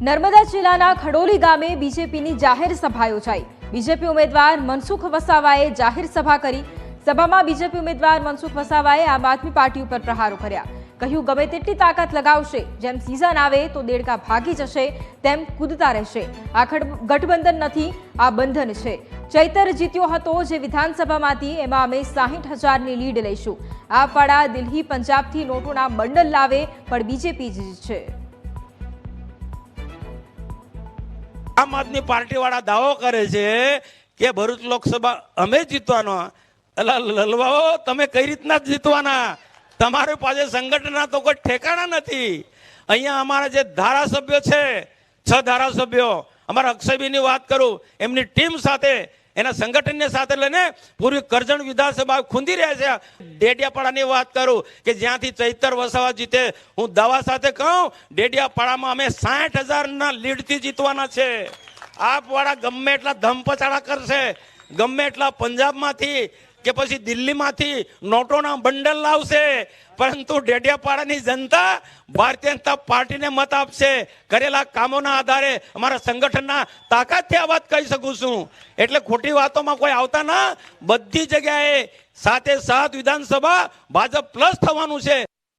નર્મદા જિલ્લાના ખડોલી ગામે બીજેપીની જાહેર સભા યોજાઈ. બીજેપી ઉમેદવાર મનસુખ વસાવાએ જાહેર સભા કરી. સભામાં બીજેપી ઉમેદવાર મનસુખ વસાવાએ આમ આદમી પાર્ટી ઉપર પ્રહારો કર્યા. કહ્યું, ગમે તેટલી તાકાત લગાવશે, જેમ સિઝન આવે તો દેડકા ભાગી જશે, તેમ કૂદતા રહેશે. આ ગઠબંધન નથી, આ બંધન છે. ચૈતર જીત્યો હતો જે વિધાનસભામાંથી, એમાં અમે સાહીઠ હજારની લીડ લઈશું. આ પાડા દિલ્હી, પંજાબથી નોટોના બંડલ લાવે, પણ બીજેપી જ છે. આમ આદમી પાર્ટી વાળા દાવો કરે છે કે ભરૂચ લોકસભા અમે જીતવાનો. એટલે લલવાઓ, તમે કઈ રીતના જીતવાના? તમારી પાસે સંગઠનના તો કોઈ ઠેકાણા નથી. અહીંયા અમારા જે ધારાસભ્યો છે, છ ધારાસભ્યો, અમારા અક્ષયબીની વાત કરું, એમની ટીમ સાથે એના સંગઠનને સાથે લઈને પૂરી કરજણ વિધાનસભા ખૂંદી રહ્યા છે. ડેડિયાપાડાની વાત કરું કે જ્યાંથી ચૈતર વસાવા જીતે, હું દવા સાથે કહું, ડેડિયાપાડામાં અમે સાઠ હજારના લીડથી જીતવાના છે. આપવાળા ગમે એટલા ધમપછાડા કરશે, ગમે એટલા પંજાબમાંથી કે પછી દિલ્હીમાંથી નોટોના બંડલ લાવશે, પરંતુ ડેડિયાપાડાની જનતા ભારતીય જનતા પાર્ટીને મત આપશે. કરેલા કામોના આધારે અમારા સંગઠનના તાકાતથી આ વાત કહી શકું છું. એટલે ખોટી વાતોમાં કોઈ આવતા ના, બધી જગ્યાએ સાથે સાત વિધાનસભા ભાજપ પ્લસ થવાનું છે.